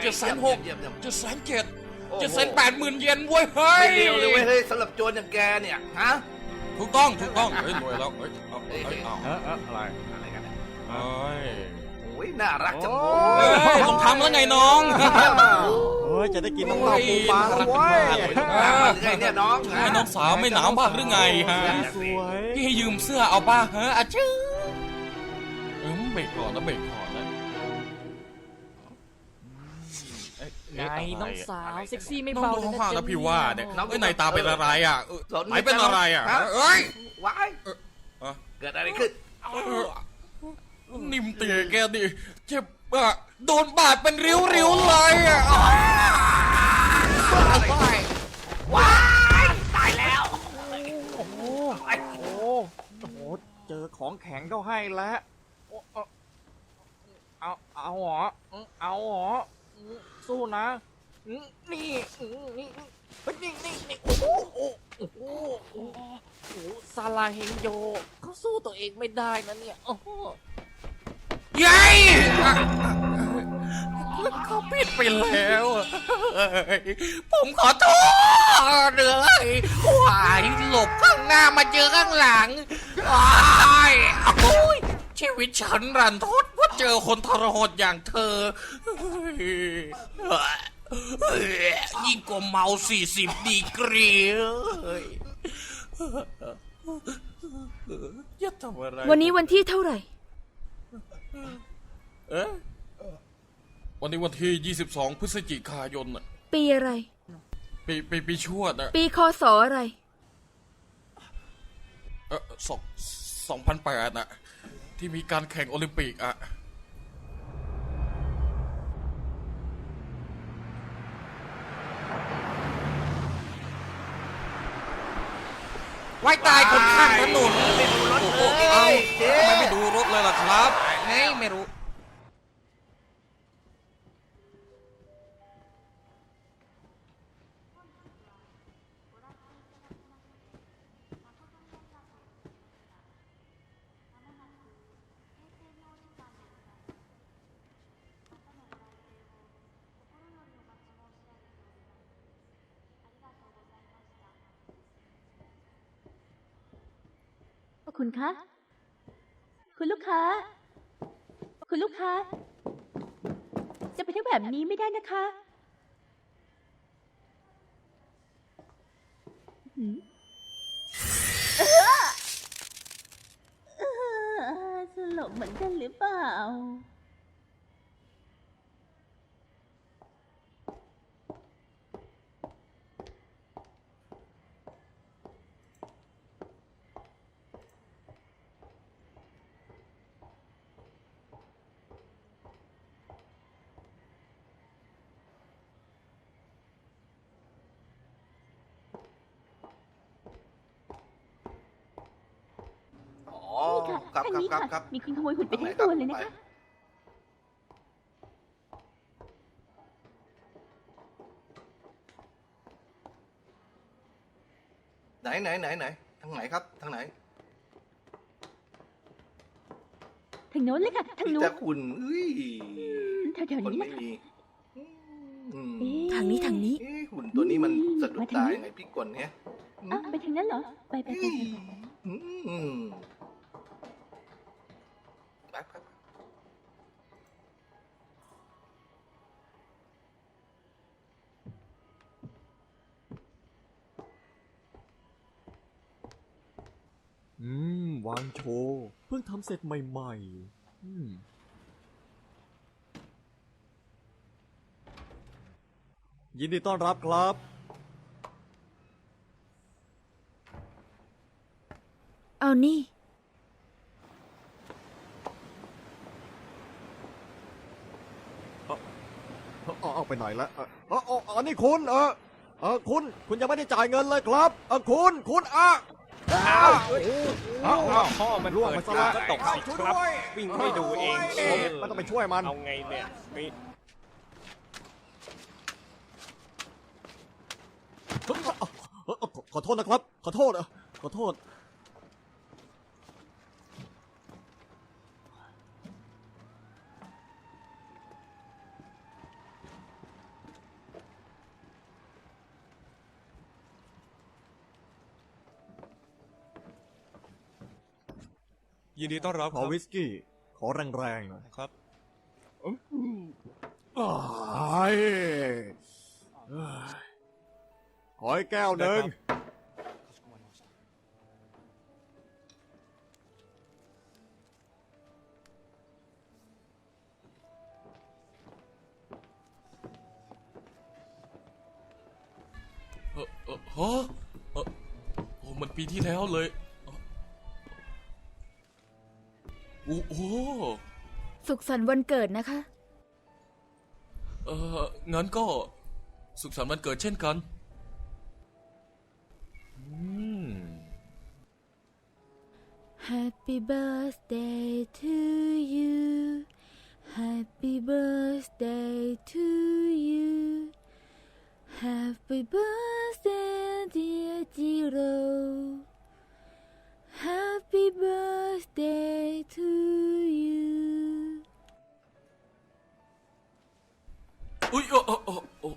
เจ็ดแสนหกเยี่ยมเยี่ยมเจ็ดแสนเจ็ดโอ้โหเจ็ดแสนแปดหมื่นเยนเว้ยเฮ้ยไม่เร็วเลยเว้ยเฮ้ยสำหรับโจรอย่างแกเนี่ยฮะถูกต้องถูกต้องเฮ้ยรวยแล้วเฮ้ยเอาเฮ้ยเอาเออเอออะไรอะไรกันเนี่ยเฮ้ยโอ้ยน่ารักจังโอ้โว้เฮ้ยยต้องทำแล้วไงน้องเฮ้ยจะได้กินน้ำเต้าปูปลาแล้วเว้ยน่ารักหรือไงเนี่ยน้องให้น้องสาวไม่หนาวบ้างหรือไงฮะสวยพี่ให้ยืมเสื้อเอาป่ะฮะอาจื้อเออเบรกก่อนนะเบรกก่อน ไงเอ๊ะะรน้องสาวเซ็กซี่ไม่น้องเบาดูเลยนะข้างๆจ๊ะนะพี่ว่าเนี่ยน้อง เอ้ยนายตาเป็นอะไรอะเออสนไหนเป็นอะไรอะฮเอ้ย ว้ายเออเออเกิดอะไรขึ้นเออนิ่มเตะแกดิเจ็บอะโดนบาดเป็นริ้วๆเลยอะว้ายตายแล้ว โอ้โหโอ้โหโอ้โหเจอของแข็งเข้าให้แล้วโอ้เอาเอาเหรอเอาเหรอ สู้นะ นี่นี่นี่นี่นี่โอ้โหโอ้โหโอ้โหซาลาเฮงโยเขาสู้ตัวเองไม่ได้นะเนี่ยโอ้โหยัยเขาปิดไปแล้วเอ้ยผมขอโทษเลยหายหลบข้างหน้ามาเจอข้างหลังอ้ายโอ้ย ชีวิตฉันรันทดเพราะเจอคนทรหดอย่างเธอเฮ้ยยิ่งกว่าเมาสี่สิบดีกรีเฮ้ยอย่าทำอะไรวันนี้วันที่เท่าไหร่ เอ๊ะวันนี้วันที่ 22 พฤศจิกายนน่ะปีอะไร ปีปีปีชวดนะปีคศอะไร เออสองสองพันแปดน่ะ ที่มีการแข่งโอลิมปิกอะไว้ตายคนข้างถนนไม่ดูรถโอ้เลโหเอายเจ๊ทำไมไม่ดูรถเลยล่ะครับเฮ้ยไม่รู้ คุณคะ คุณลูกค้า คุณลูกค้า จะไปที่ยวแบบนี้ไม่ได้นะคะหืมเอ้อเอ้อสลบเหมือนกันหรือเปล่า อ๋อ นี่ ค่ะครับทางครับนี้ครับค่ะครับมีคนขโมยหุ่นไปทั้งตัวเลยนะคะไหนไหนไหนไหนทางไหนครับทางไหนทางโน้นเลยค่ะทางมีโน้นแต่คุณเอ้ยแถวคนๆนี้แหไม่ละค่ะมีอืมเอ๊ะ ทางนี้ทางนี้ เอ๊ะหุ่นตัวนี้มันสะดุดมาทางตานี้ยังไงพี่กลเนี่ยอะไปทางนั้นเหรอ ไปไปไปเอ้ยไปไปอืมไปไปไป อืมวางโชว์เพิ่งทำเสร็จใหม่ๆอืมยินดีต้อนรับครับ เอานี่ เอาเอาไปไหนละเออเออเอออันนี้คุณ เออเออคุณ คุณยังไม่ได้จ่ายเงินเลยครับ เออคุณ คุณอะ อ้าวโอ้าพ่อมันร่วงมาดซะกลาละก็ตกสิครับวิ่งไม่ดูเองเมันต้องไปช่วยมัน เอาไงเนี่ยนี่ขอโทษนะครับ ขอโทษอ่อขอโทษ ยินดีต้อนรับขอวิสกี้ ขอแรงๆหน่อยครับ อ้ายเอ้ยขออีกแก้วหนึ่งได้ครับ เออเออฮะเออโอ้มันปีที่แล้วเลย ขสันต์วันเกิดนะคะ เอองั้นก็สุขสันต์วันเกิดเช่นกันอืม Happy birthday to you Happy birthday to you Happy birthday อุ้ยเออเออเออ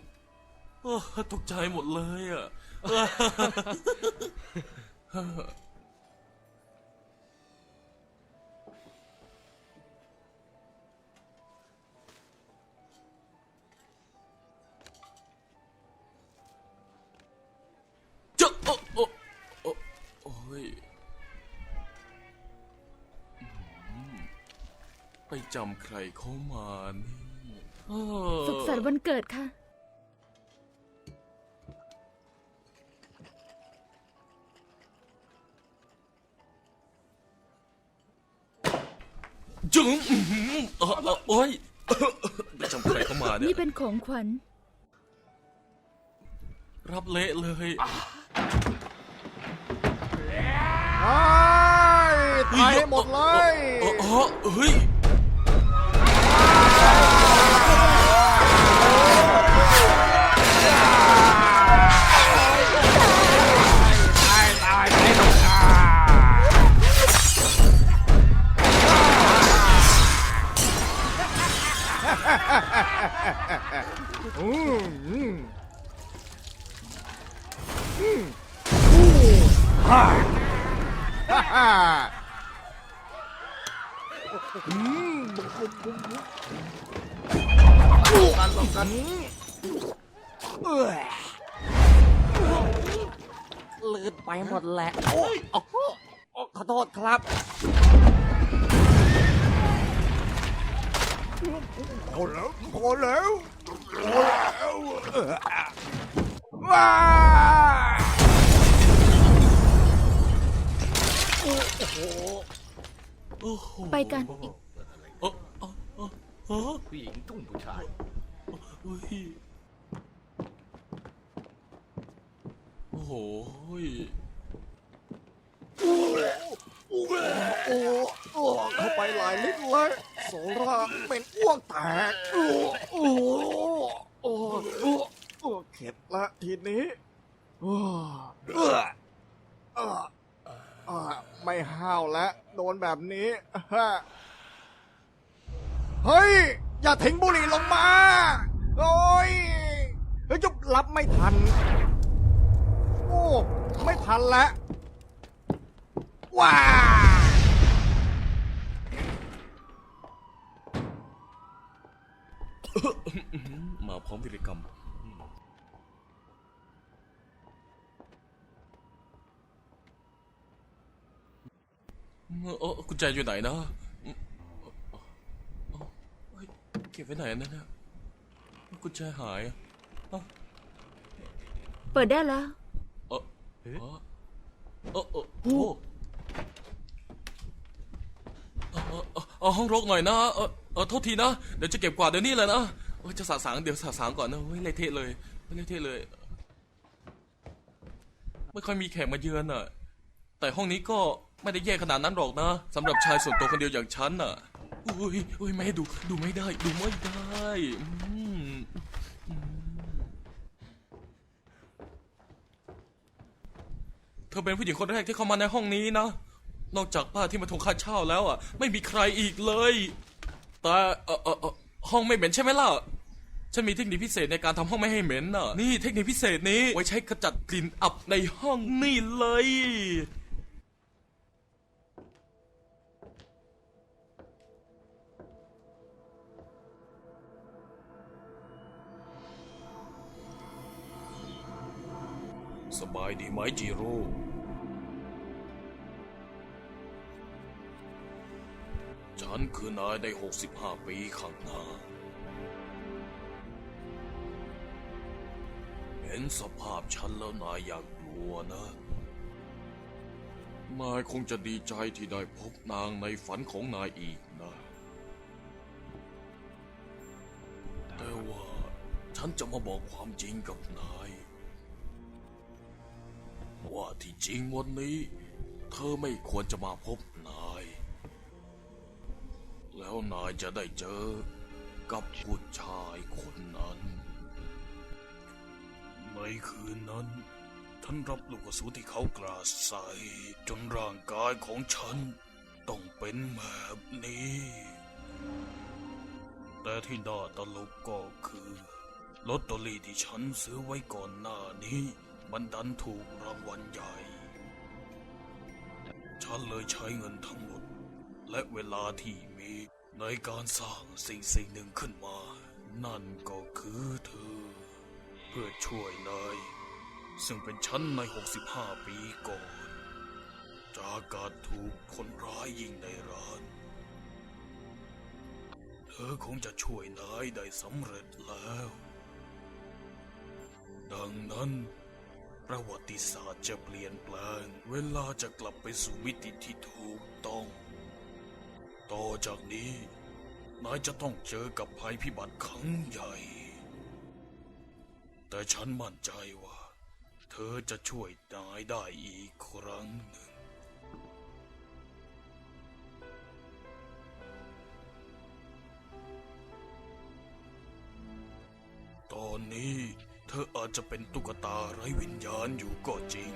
เออเออตกใจหมดเลยอะ เจ้าโอ้โอ้โอ้โอ้ยอืมไปจำใครเข้ามาเนี่เออสุขสันต์วันเกิดค่ะ จึงอื้อหือเออเออโอ้ย ไปจำใครเข้ามาเนี่นี่ยเป็นของขวัญ รับเละเลยอ้ายตายให้หมดเลย เออเออเอ อเฮ้ยอืมอืมฮ่าฮ่าฮ่าอืมการป้องกันลืดไปหมดแหละโอ้โอ้โหโอ้ขอโทษครับ พอแล้วพอแล้วพอแล้วเออว้าโอ้โหไปกันเออเออเออเออผู้หญิงตุ้งผู้ชายเฮ้ยโอ้โหยโอ้โอ้เข้าไปหลายลิตรเลย โซล่าเป็นอ้วกแตกโอ้โอ้โอ้โอ้โอ้เข็ดละทีนี้โอ้เออเออเออไม่ห้าวแล้วโดนแบบนี้ฮะเฮ้ย อย่าทิ้งบุหรี่ลงมา โอ้ยเฮ้ยจะรับไม่ทัน โอ้ ไม่ทันแล้วว้า มาพร้อมวิรกรรม เออกุญแจอยู่ไหนนะอืมเอ้าเฮ้ยเก็บไว้ไหนนั่นนะกุญแจหายอะเอ้าเปิดได้แล้วเออเออเออเออโอ้เออเออเออเอาห้องรกหน่อยนะเออ เออโทษทีนะ เดี๋ยวจะเก็บกวาดเดี๋ยวนี้เลยนะเออจะสะสางเดี๋ยวสะสางก่อนนะเฮ้ยเละเทะเลยเละเทะเลย ไม่ค่อยมีแขกมาเยือนอะ แต่ห้องนี้ก็ไม่ได้แย่ขนาดนั้นหรอกนะสำหรับชายส่วนตัวคนเดียวอย่างฉันน่ะอุ้ยอุ้ยไม่ให้ดูดูไม่ได้ ดูไม่ได้อืมอืมเธอเป็นผู้หญิงคนแรกที่เข้ามาในห้องนี้นะ นอกจากป้าที่มาทวงค่าเช่าแล้วอะ ไม่มีใครอีกเลย แต่เออเออห้องไม่เหม็นใช่ไหมล่ะ ฉันมีเทคนิคพิเศษในการทำห้องไม่ให้เหม็นน่ะ นี่เทคนิคพิเศษนี้ไว้ใช้ขจัดกลิ่นอับในห้องนี่เลย สบายดีไหมจิโร่ ฉันคือนายใน 65 ปีข้างหน้า เห็นสภาพฉันแล้วนายอยากกลัวนะ นายคงจะดีใจที่ได้พบนางในฝันของนายอีกนะ แต่ว่าฉันจะมาบอกความจริงกับนาย ว่าที่จริงวันนี้ เธอไม่ควรจะมาพบนาย แล้วนายจะได้เจอกับผู้ชายคนนั้น ในคืนนั้นฉันรับลูกกระสุนที่เขากราดใส่จนร่างกายของฉันต้องเป็นแบบนี้ แต่ที่น่าตลกก็คือลอตเตอรี่ที่ฉันซื้อไว้ก่อนหน้านี้มันดันถูกรางวัลใหญ่ ฉันเลยใช้เงินทั้งหมด และเวลาที่มี ในการสร้างสิ่งสิ่งหนึ่งขึ้นมา นั่นก็คือเธอ เพื่อช่วยนายซึ่งเป็นฉันใน 65 ปีก่อน จากการถูกคนร้ายยิงในร้าน เธอคงจะช่วยนายได้สำเร็จแล้ว ดังนั้นประวัติศาสตร์จะเปลี่ยนแปลง เวลาจะกลับไปสู่มิติที่ถูกต้อง ต่อจากนี้ นายจะต้องเจอกับภัยพิบัติครั้งใหญ่ แต่ฉันมั่นใจว่า เธอจะช่วยนายได้อีกครั้งหนึ่งตอนนี้เธออาจจะเป็นตุ๊กตาไร้วิญญาณอยู่ก็จริง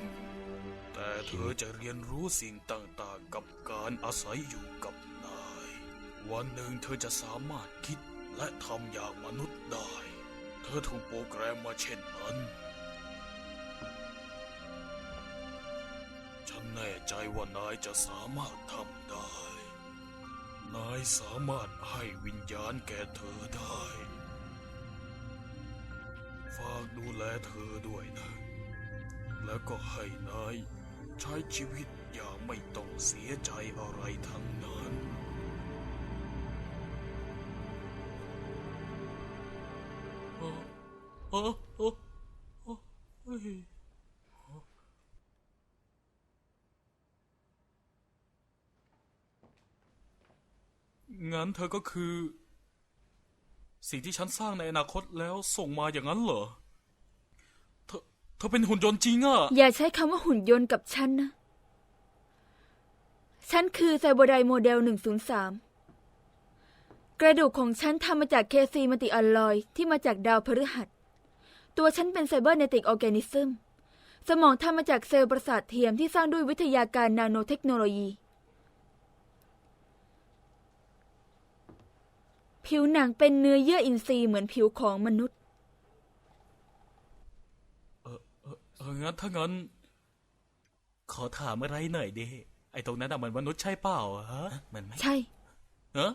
แต่เธอจะเรียนรู้สิ่งต่างๆกับการอาศัยอยู่กับ วันหนึ่งเธอจะสามารถคิดและทำอย่างมนุษย์ได้ เธอถูกโปรแกรมมาเช่นนั้น ฉันแน่ใจว่านายจะสามารถทำได้ นายสามารถให้วิญญาณแก่เธอได้ ฝากดูแลเธอด้วยนะ แล้วก็ให้นายใช้ชีวิตอย่างไม่ต้องเสียใจอะไรทั้ง งั้นเธอก็คือ สิ่งที่ฉันสร้างในอนาคตแล้วส่งมาอย่างนั้นเหรอ เธอเธอเป็นหุ่นยนต์จริงอะอย่าใช้คำว่าหุ่นยนต์กับฉันนะ ฉันคือไซโบไดโมเดล 103 กระดูกของฉันทำมาจากเคซีมัลติอลลอยที่มาจากดาวพฤหัส ตัวฉันเป็นไซเบอร์เนติกออร์แกนิซึม สมองทำมาจากเซลล์ประสาทเทียมที่สร้างด้วยวิทยาการนาโนเทคโนโลยี ผิวหนังเป็นเนื้อเยื่ออินทรีย์เหมือนผิวของมนุษย์เออเอองั้นถ้างั้น ขอถามอะไรหน่อยดิไอ้ตรงนั้นอะมันมนุษย์ใช่เปล่าอะฮะเหมือนไหมใช่ฮะ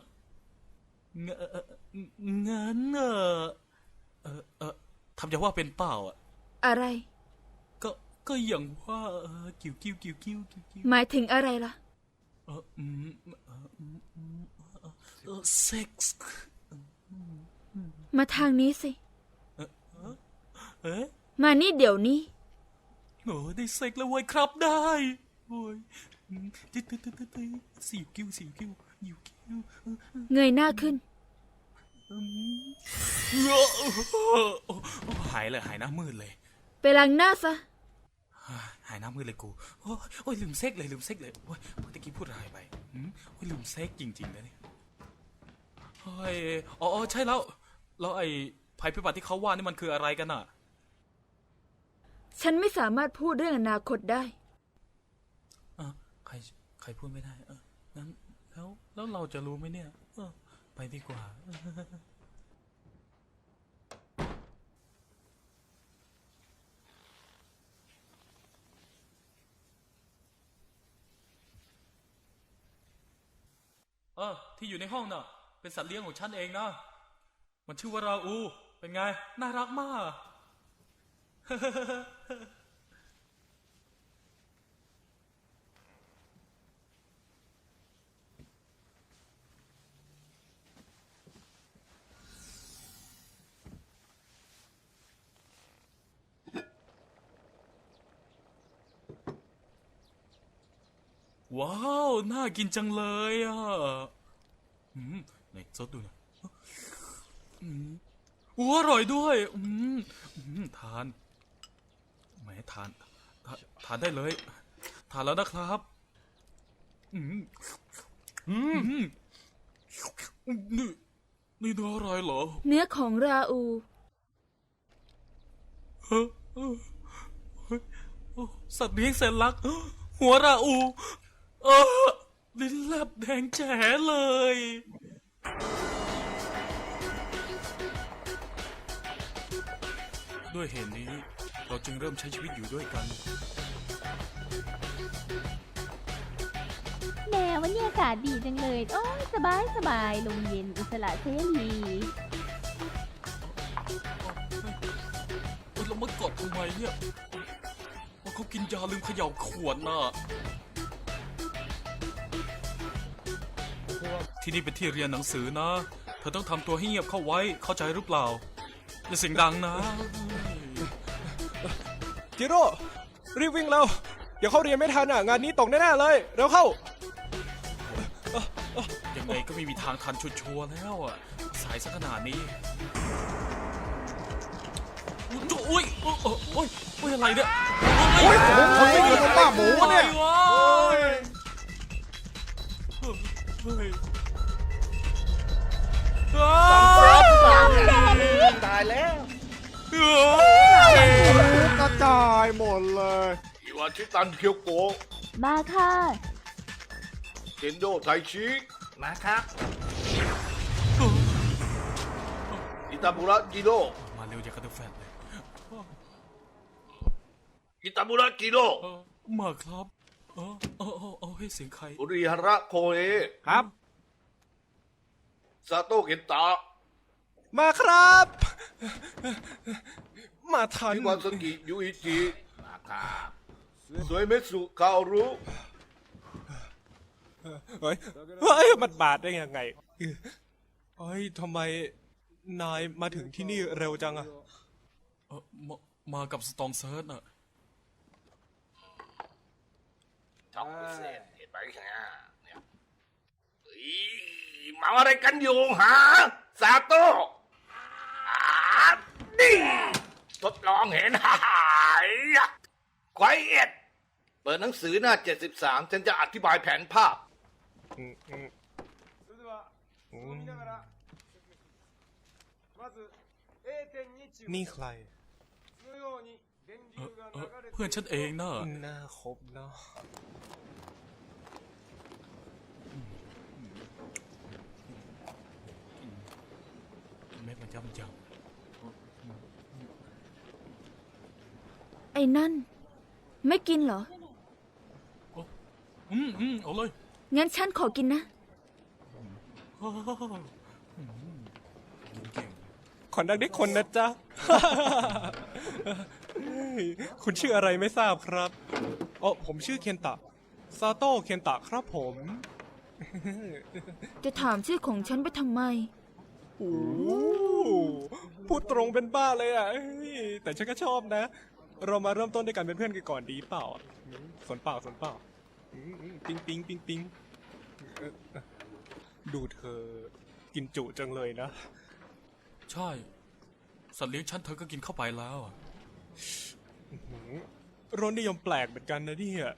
เงนเอ่องั้นเออเออเออทำอย่างว่าเป็นเปล่าอะอะไร ก็ก็อย่างว่าเออกิ้วกิ้วกิ้วกิ้วกิ้วกิ้วหมายถึงอะไรล่ะ เอออืม เออเซ็กส์มาทางนี้สิ เอ๊ะมานี่เดี๋ยวนี้ โอ้ได้เซ็กแล้วเว้ยครับได้โอ้ยอืมตึ๊ดตึ๊ดตึ๊ดตึ๊ดตึ๊ดสิวกิ้วสิวกิ้วยิวกิ้วเงยหน้าขึ้นหายเลยหายหน้ามืดเลย ไปล้างหน้าซะหายหน้ามืดเลยกู โอ้ยโอ้ยลืมเซ็กเลยลืมเซ็กเลย โอ้ยเมื่อกี้พูดอะไรไปหืมโอ้ยลืมเซ็กจริงๆนะเนี่ย เฮ้ยอ๋ออ๋อใช่แล้ว แล้วไอ้ภัยพิบัติที่เขาว่านี่มันคืออะไรกันอะ ฉันไม่สามารถพูดเรื่องอนาคตได้ อะใครใครพูดไม่ได้เอองั้นแล้วแล้วเราจะรู้ไหมเนี่ยเออไปดีกว่า เออที่อยู่ในห้องน่ะ เป็นสัตว์เลี้ยงของฉันเองนะ มันชื่อว่าราอู เป็นไง น่ารักมาก ว้าว น่ากินจังเลยอะ ซดดูหน่อยอืมโอ้อร่อยด้วย อืมอืมทานแหมทานทาน ทานได้เลย ทานแล้วนะครับ อืมอืมนี่นี่เนื้ออะไรเหรอ เนื้อของราอูเฮ้ยเฮ้ยเฮ้ยโอ้สัตว์เลี้ยงแสนรัก หัวราอู เออลิ้นแลบแดงแจ๋เลย ด้วยเหตุนี้เราจึงเริ่มใช้ชีวิตอยู่ด้วยกัน แหมวันนี้อากาศดีจังเลย โอ้ยสบายสบายลมเย็นอิสระเสรีเอ้ยเรามากดทำไมเนี่ยว่าเขากินยาลืมเขย่าขวดน่ะ ที่นี่เป็นที่เรียนหนังสือนะ เธอต้องทำตัวให้เงียบเข้าไว้ เข้าใจหรือเปล่า อย่าเสียงดังนะ จิโร่รีบวิ่งเร็วเดี๋ยวเขาเรียนไม่ทันอะ งานนี้ตกแน่ๆเลยเร็วเข้า ยังไงก็ไม่มีทางทันชัวร์ๆแล้วอะ สายสักขนาดนี้อุ้ยโอ้ยโอ้ยโอ้ยโอ้ยอะไรเนี่ยโอ้ยผมทนไม่อยู่บนบ้าหมูเนี่ยอะไรวะเฮ้ยอ้ ตายแล้วเฮ้ยกระจายหมดเลยอิวาชิตันเคียวโกะมาค่ะเคนโดไทชิมาครับอิตาบุระจิโร่มาเร็วอย่างกับเดอะแฟนเลยอิตาบุระจิโร่เออมาครับ เออเออเออเอาให้เสียงใครอุริฮาระโคเอครับ ซาโตะเคนตะมาครับ มาทันชิวาสกิยูอิจินะครับสวยเมสุคาโอรุเฮ้ยเฮ้ยมันบาดได้ยังไงเฮ้ยทำไมนายมาถึงที่นี่เร็วจังอะเออมามากับสตองเซิร์ชน่ะ ช็อกเซนเห็นไหมเนี่ยเนี่ยเฮ้ยเมาอะไรกันอยู่ฮะซาโตะอ่านี่ทดลองเห็นหายควายเอ็ด เปิดหนังสือหน้า 73 ฉันจะอธิบายแผนภาพอืมอืมอืมนี่ใคร เออเออเพื่อนฉันเองน่ะหน้าครบเนาะเม็ดมันย่ำยไอ้นั่น ไม่กินเหรอำอืมอืมเอาเลย งั้นฉันขอกินนะอ้าวอืมกินเก่งขอนักได้คนนะจ๊ะเฮ้ย คุณชื่ออะไรไม่ทราบครับอ๋อผมชื่อเคนตะซาโต้เคนตะครับผม จะถามชื่อของฉันไปทำไม โอ้พูดตรงเป็นบ้าเลยอะเอ้ยแต่ฉันก็ชอบนะ เรามาเริ่มต้นด้วยกันเป็นเพื่อนกันก่อนดีเปล่าอืมสนเปล่าสนเปล่าอืมอืมปิ๊งปิ๊งปิ๊งปิ๊งเออเออดูเธอกินจุจังเลยนะ ใช่ สัตว์เลี้ยงฉันเธอก็กินเข้าไปแล้วอะ หืมรสนิยมแปลกเหมือนกันนะเนี่ย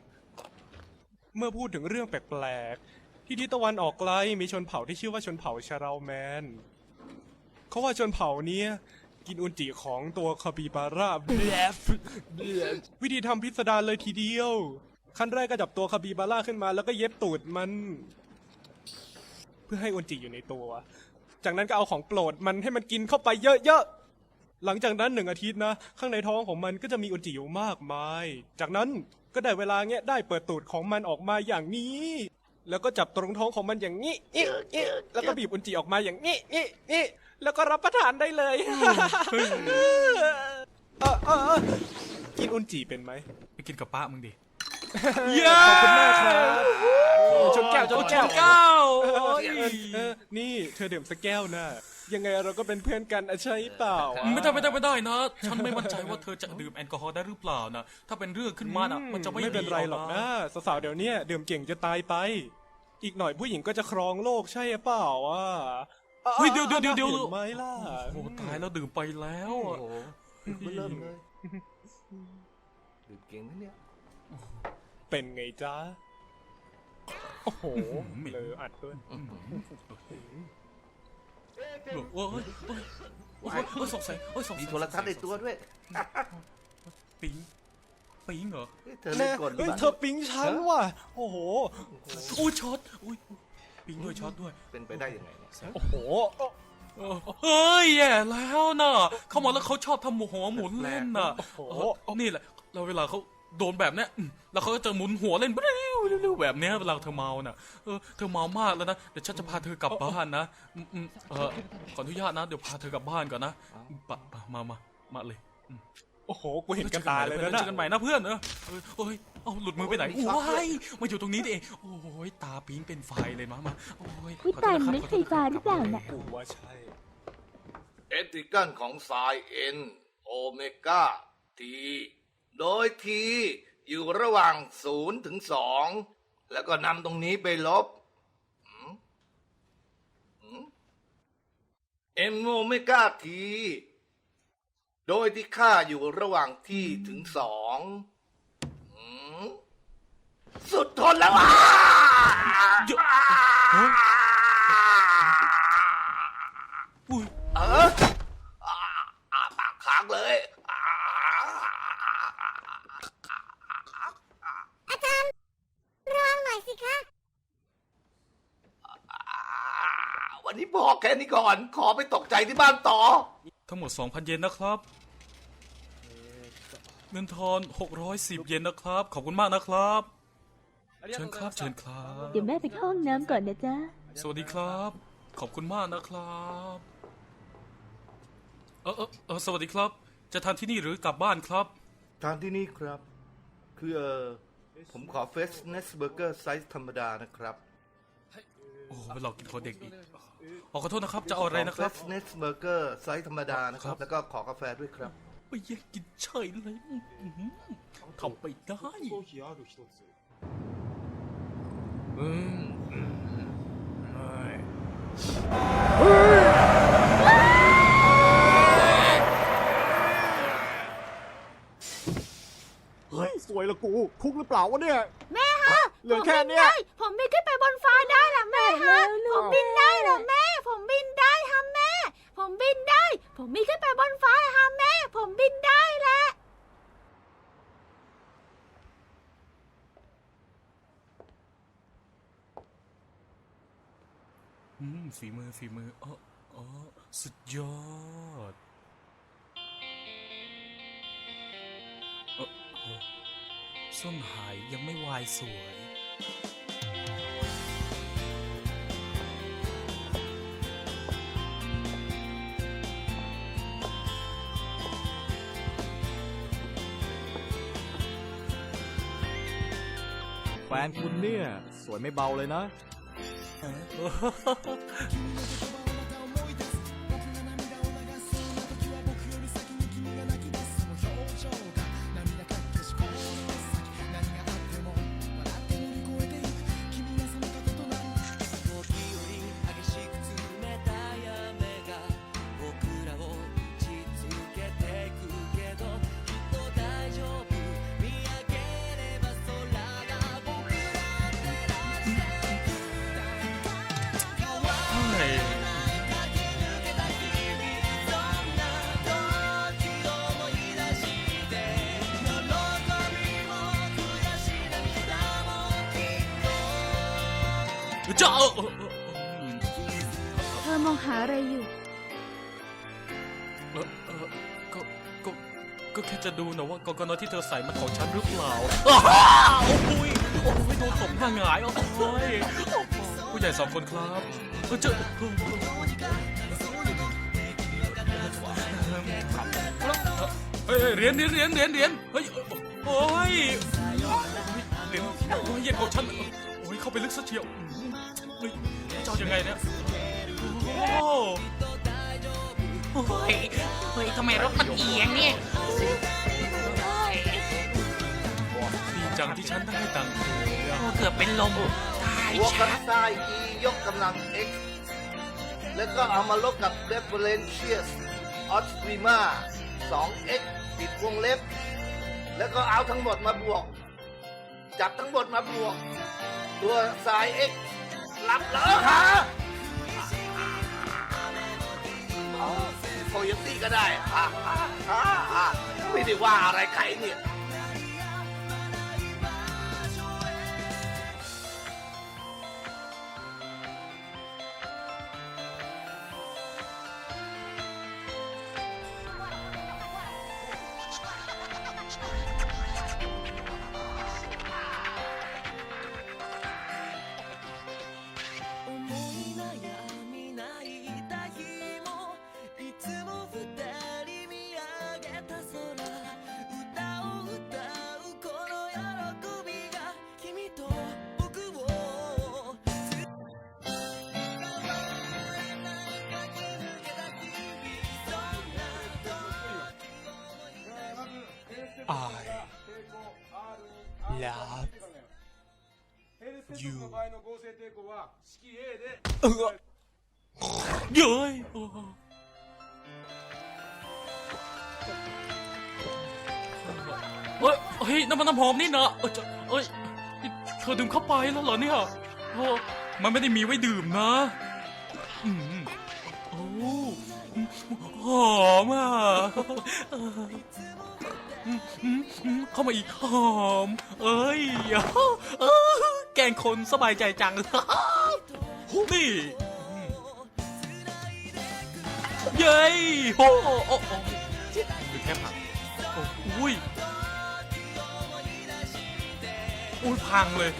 เมื่อพูดถึงเรื่องแปลกๆ ที่ทิศตะวันออกไกลมีชนเผ่าที่ชื่อว่าชนเผ่าชาราแมน เขาว่าชนเผ่าเนี้ยกินอุนจิของตัวคาปิบาร่าแบบวิธีทำพิสดารเลยทีเดียว ขั้นแรกก็จับตัวคาปิบาร่าขึ้นมาแล้วก็เย็บตูดมัน เพื่อให้อุนจิอยู่ในตัว จากนั้นก็เอาของโปรดมันให้มันกินเข้าไปเยอะๆ หลังจากนั้นหนึ่งอาทิตย์นะ ข้างในท้องของมันก็จะมีอุจจิอยู่มากมาย จากนั้นก็ได้เวลาเงี้ยได้เปิดตูดของมันออกมาอย่างนี้ แล้วก็จับตรงท้องของมันอย่างนี้อิ๊ะอิ๊ะแล้วก็บีบอุจจิออกมาอย่างนี้นี่นี่แล้วก็รับประทานได้เลยเออเออเออกินอุจจิเป็นไหมไปกินกับป้ามึงดิขอบคุณมากครับชนแก้ วชนแก้วเก้าเออเออนี่เธอดื่มสักแก้วนะยังไงเราก็เป็นเพื่อนกันอะใช่เปล่าอะไม่ได้ไม่ได้ไม่ได้นะ ฉันไม่มั่นใจว่าเธอจะดื่มแอลกอฮอล์ได้หรือเปล่านะถ้าเป็นเรื่องขึ้นมานะมันจะไม่ไม่เป็นไรหรอกนะสาวๆเดี๋ยวเนี้ยดื่มเก่งจะตายไป อีกหน่อยผู้หญิงก็จะครองโลกใช่เปล่าอะเฮ้ยเดี๋ยวเดี๋ยวเดี๋ยวเดี๋ยวห็นไหมล่ะโอ้ตายแล้วดื่มไปแล้วอะโอ้โหเริ่มเลยดื่มเก่งนะเนี่ยเป็นไงจ๊ะ โอ้โหเลยอัดด้วยโอ้ยโอ้ยโอ้ยโอ้ยสงสัยโอ้ยสงสัยมีโทรทัศน์ในตัวด้วยปิ๊งปิ๊งเหรอเฮ้ยเธอเล่นกลหรือเฮ้ยเปล่าเธอปิ๊งฉันว่ะโอ้โหอุ้ยช็อตอุ้ยปิ๊งด้วยช็อตด้วยเป็นไปได้ยังไงเนี่ยโอ้โหเออเฮ้ยแย่แล้วน่ะเขาบอกแล้วเขาชอบทำหัวหมุนเล่นน่ะโอ้โหเออนี่แหละแล้วเวลาเขา โดนแบบเนี้ยอืมแล้วเขาก็จะหมุนหัวเล่นเร็วเร็วๆแบบเนี้ยเวลาเธอเมาน่ะเออเธอเมามากแล้วนะเดี๋ยวฉันจะพาเธอกลับบ้านนะอืมอืมเออขออนุญาตนะเดี๋ยวพาเธอกลับบ้านก่อนนะปะปะมามามาเลยโอ้โห กูเห็นกันตาเลยนะเจอกันใหม่นะเพื่อนเออเออโอ้ยเอาหลุดมือไปไหนโอ้ยมาอยู่ตรงนี้นี่เองโอ้ยตาปิ๊งเป็นไฟเลยมามาโอ้ยอุ๊ยขอโทษะครับตายนึกไฟฟ้าหรือเปล่าน่ะกูว่าใช่เอติกัลของสายเอ็นโอเมก้าที โดยทีอยู่ระหว่างศูนย์ถึงสองแล้วก็นำตรงนี้ไปลบเอ็มโอเมก้าที โดยที่ค่าอยู่ระหว่างที่ถึงสองอืมสุดทนแล้วอะเยอะเฮ้ยอุ้ยเอออ่าอ่าปากค้างเลย อ่าวันนี้บอกแค่นี้ก่อน ขอไปตกใจที่บ้านต่อ ทั้งหมด 2,000 เยนนะครับ เงินทอน 610 เยนนะครับ ขอบคุณมากนะครับ เชิญครับ เชิญครับ เดี๋ยวแม่ไปเข้าห้องน้ำก่อนนะจ๊ะ สวัสดีครับ ขอบคุณมากนะครับ เออเออเออสวัสดีครับ จะทานที่นี่หรือกลับบ้านครับ ทานที่นี่ครับ คือเออ ผมขอเฟสเนสเบอร์เกอร์ไซส์ธรรมดานะครับโอ้โหเรากินของเด็กอีกอ๋อขอโทษนะครับ จะเอาอะไรนะครับเฟสเนสเบอร์เกอร์ไซส์ธรรมดานะคครัรับบแล้วก็ขอกาแฟด้วยครับไปแย่งกินเฉยเลยอื้อหือทำไปได้เฮ้ สวยละกู คุกหรือเปล่าวะเนี่ย แม่ฮะเหลือแค่เนี้ยผมบินขึ้นไปบนฟ้าได้เหรอแม่ฮะผมบินได้เหรอแม่ ผมบินได้ฮะแม่ ผมบินได้ ผมบินขึ้นไปบนฟ้าฮะแม่ ผมบินได้แหละอืมฝีมือฝีมืออ๋ออ๋อสุดยอดเอ่อเอ่อ ส้มหายยังไม่วายสวยแฟนคุณเนี่ย สวยไม่เบาเลยนะ เออเออเธอมองหาอะไรอยู่ เออเออก็ก็ก็แค่จะดูนะว่ากกนที่เธอใส่มันของฉันหรือเปล่าอ้าวโอ้ยโอ้ยโดนตบหน้าหงายโอ้ยผู้ใหญ่สองคนครับเออเจอเฮ้ยเหรียญเหรียญเหรียญเหรียญเหรียญเฮ้ยโอ้ยเหรียญโอ้ยเย็นของฉันโอ้ยเข้าไปลึกซะเชียว ยังไงเนี่ยโอ้ทำไมรถมันเอียงเนี่ยดีจังที่ฉันได้ตังค์คืนอะโอ้เกือบเป็นลมตายหัวชักันดซ้าย E ยกกำลัง X แล้วก็เอามาลบกับ Differential Optima 2x ปิดวงเล็บ แล้วก็เอาทั้งหมดมาบวก จับทั้งหมดมาบวก ตัวสาย x รับเลยฮะโคโยตี้ก็ได้ฮ่าฮ่าฮ่าไม่ได้ว่าอะไรใครเนี่ย I love you เออเย้ยโอ้เฮ้ยเฮ้ยน้ำมันน้ำหอมนี่นะเอ้ยเอ้ยเธอดื่มเข้าไปแล้วเหรอเนี่ยโอ้มันไม่ได้มีไว้ดื่มนะอืมโอ้หอมอะ อืมอืมอืมเข้ามาอีกหอม เอ้ยเออแกงคนสบายใจจังนี่ เย้ยโอ้โอ้โอ้โอ้ดูแค่ผักโอ้อุ้ยอุ้ยพังเลย